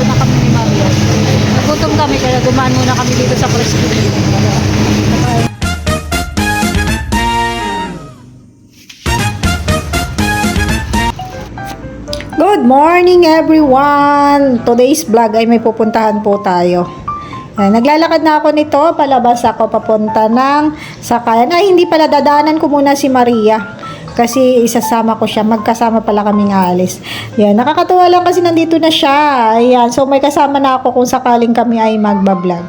Paluto na kami ni Maria. Nagutom kami kaya dumaan muna kami dito sa Presby. Good morning everyone! Today's vlog ay may pupuntahan po tayo. Naglalakad na ako nito, palabas ako papunta ng sakayan. Ay, hindi pala, dadaanan ko muna si Maria. Kasi isasama ko siya, magkasama pala kaming aalis. Yan, nakakatuwa lang kasi nandito na siya. Ayan, so may kasama na ako kung sakaling kami ay magbablog.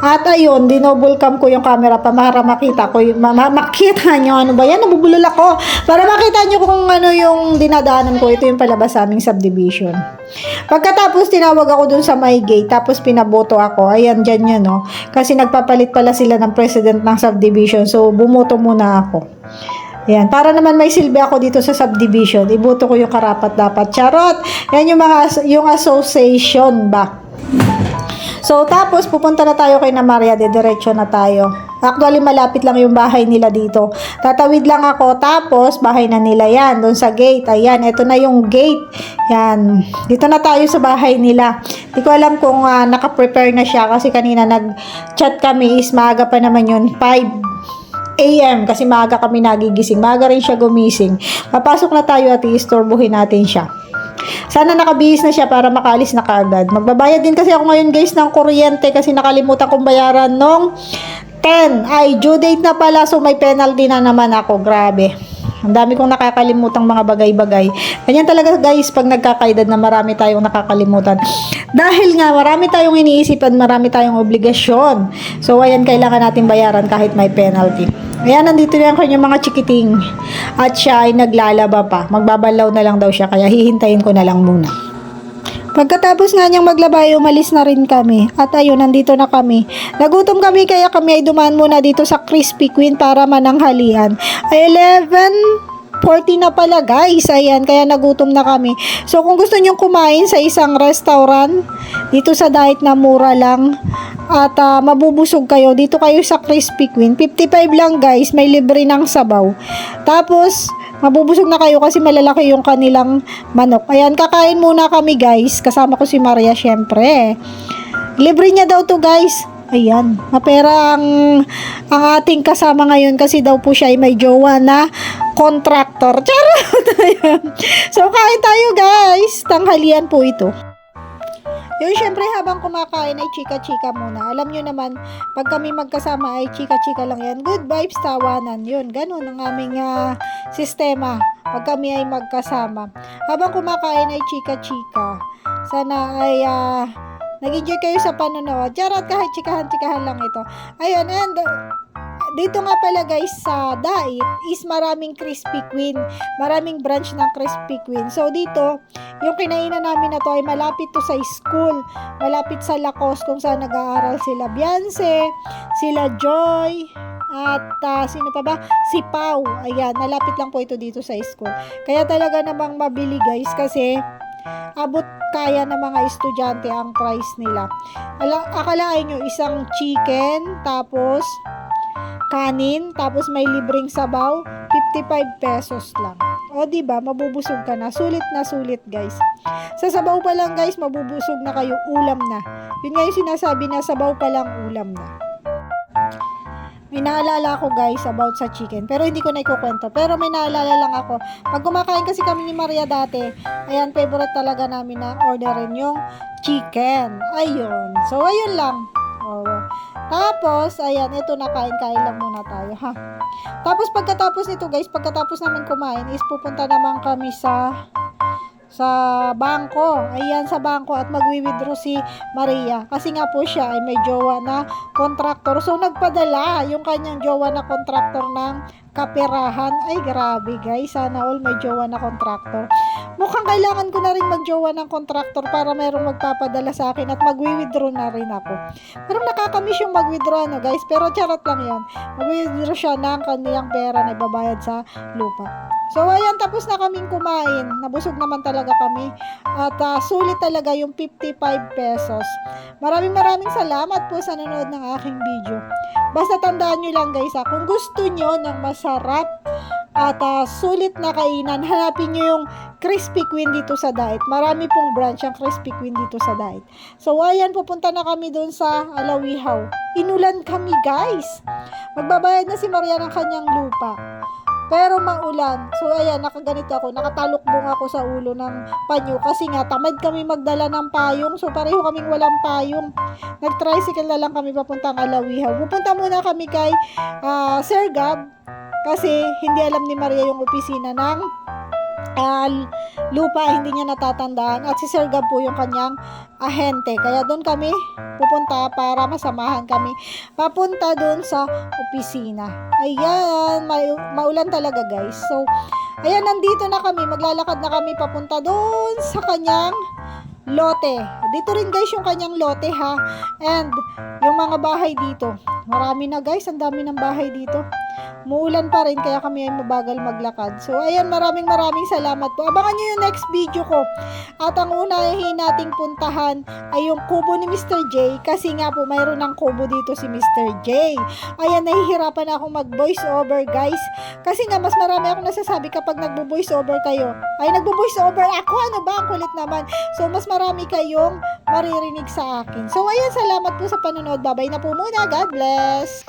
At ayun, dinouble cam ko yung camera pa para makita ko, ma- ma- makita nyo ano ba yan, nabubulol ako. Para makita nyo kung ano yung dinadaanan ko, ito yung palabas sa aming subdivision. Pagkatapos tinawag ako dun sa my gate, tapos pinaboto ako, ayan dyan yan no, kasi nagpapalit pala sila ng president ng subdivision, so bumoto muna ako. Yan, para naman may silbi ako dito sa subdivision, iboto ko yung karapat dapat. Charot! Yan yung mga, yung association ba? So, tapos pupunta na tayo kay na Maria, diretso na tayo. Actually, malapit lang yung bahay nila dito. Tatawid lang ako, tapos bahay na nila yan, doon sa gate. Ayan, ito na yung gate. Yan, dito na tayo sa bahay nila. Di ko alam kung ah, naka-prepare na siya kasi kanina nag-chat kami is maaga pa naman yun, 5 AM kasi maaga kami nagigising. Maaga rin siya gumising. Papasok na tayo at i-istorbohin natin siya. Sana nakabihis na siya para makaalis na kaagad. Magbabayad din kasi ako ngayon guys ng kuryente kasi nakalimutan kong bayaran nung 10. Ay, due date na pala so may penalty na naman ako. Grabe. Ang dami kong nakakalimutang mga bagay-bagay. Ganyan talaga guys pag nagkakaedad na marami tayong nakakalimutan. Dahil nga marami tayong iniisip at marami tayong obligasyon. So ayan, kailangan natin bayaran kahit may penalty. Ayan, nandito na yung mga chikiting. At siya ay naglalaba pa. Magbabalaw na lang daw siya kaya hihintayin ko na lang muna. Pagkatapos nga niyang maglaba, umalis na rin kami. At ayun, nandito na kami. Nagutom kami kaya kami ay dumaan muna dito sa Krispy Queen para mananghalian. Ay 11.40 na pala guys. Ayan, kaya nagutom na kami. So kung gusto niyong kumain sa isang restaurant, dito sa diet na mura lang, at ah, mabubusog kayo, dito kayo sa Krispy Queen. 55 lang guys, may libre ng sabaw. Tapos, mabubusog na kayo kasi malalaki yung kanilang manok. Ayan, kakain muna kami guys. Kasama ko si Maria syempre. Libre niya daw to guys. Ayan, mapera ang, ang ating kasama ngayon kasi daw po siya ay may jowa na contractor. Charot! Ayan. so, kain tayo guys. Tanghalian po ito. Yun, syempre habang kumakain ay chika-chika muna. Alam nyo naman, pag kami magkasama ay chika-chika lang yan. Good vibes, tawanan. Yun, ganun ang aming ah, sistema. Pag kami ay magkasama. Habang kumakain ay chika-chika. Sana ay ah, nag-enjoy kayo sa panonood. Charot, kahit chikahan-chikahan lang ito. Ayun, and dito nga pala guys sa Dait is maraming Krispy Queen. Maraming branch ng Krispy Queen. So dito, yung kinainan namin na to ay malapit to sa school. Malapit sa Lacos kung saan nag-aaral sila Beyonce, sila Joy, at ah, sino pa ba? Si Pau. Ayan, malapit lang po ito dito sa school. Kaya talaga namang mabili guys kasi abot kaya ng mga estudyante ang price nila. Ala, akalain nyo, isang chicken, tapos kanin, tapos may libreng sabaw, 55 pesos lang. O, ba mabubusog ka na. Sulit na sulit, guys. Sa sabaw pa lang, guys, mabubusog na kayo. Ulam na. Yun nga yung sinasabi na sabaw pa lang, ulam na. May naalala ako guys about sa chicken. Pero hindi ko na ikukwento. Pero may naalala lang ako. Pag kumakain kasi kami ni Maria dati, ayan, favorite talaga namin na orderin yung chicken. Ayun. So, ayun lang. Oo. Tapos, ayan, ito na kain-kain lang muna tayo, ha. Tapos, pagkatapos nito, guys, pagkatapos namin kumain, is pupunta naman kami sa sa bangko. Ayan, sa bangko at magwi-withdraw si Maria. Kasi nga po siya ay may jowa na contractor. So, nagpadala yung kanyang jowa na contractor ng kaperahan. Ay, grabe guys. Sana all may jowa na contractor. Mukhang kailangan ko na rin magjowa ng contractor para merong magpapadala sa akin at magwi-withdraw na rin ako. Pero nakakamiss yung mag-withdraw no guys. Pero charot lang yan. Mag-withdraw siya ng kaniyang pera na ibabayad sa lupa. So ayan, tapos na kaming kumain. Nabusog naman talaga kami. At ah, sulit talaga yung 55 pesos. Maraming maraming salamat po sa nanonood ng aking video. Basta tandaan nyo lang guys ha, kung gusto nyo ng masarap at ah, sulit na kainan. Hanapin nyo yung Crispy Queen dito sa Diet. Marami pong branch ang Crispy Queen dito sa Diet. So, ayan, pupunta na kami doon sa Alawihaw. Inulan kami, guys. Magbabayad na si Maria ng kanyang lupa. Pero maulan. So, ayan, nakaganito ako. Nakatalukbong ako sa ulo ng panyo. Kasi nga, tamad kami magdala ng payong. So, pareho kaming walang payong. Nag-tricycle na lang kami papuntang Alawihaw. Pupunta muna kami kay ah, Sir Gab. Kasi hindi alam ni Maria yung opisina ng ah, lupa. Hindi niya natatandaan. At si Sir Gab po yung kanyang ahente. Kaya doon kami pupunta para masamahan kami papunta doon sa opisina. Ayan, may, maulan talaga guys. So, ayan, nandito na kami. Maglalakad na kami papunta doon sa kanyang lote. Dito rin guys yung kanyang lote ha. And yung mga bahay dito. Marami na guys, ang dami ng bahay dito. Muulan pa rin kaya kami ay mabagal maglakad. So ayan, maraming maraming salamat po. Abangan nyo yung next video ko. At ang unahin nating puntahan ay yung kubo ni Mr. J. Kasi nga po, mayroon ng kubo dito si Mr. J. Ayan, nahihirapan akong mag-voice over guys. Kasi nga, mas marami akong nasasabi kapag nagbo-voice over kayo. Ay, nagbo-voice over ako. Ano ba? Ang kulit naman. So, mas marami kayong maririnig sa akin. So, ayan, salamat po sa panonood. Babay na po muna. God bless!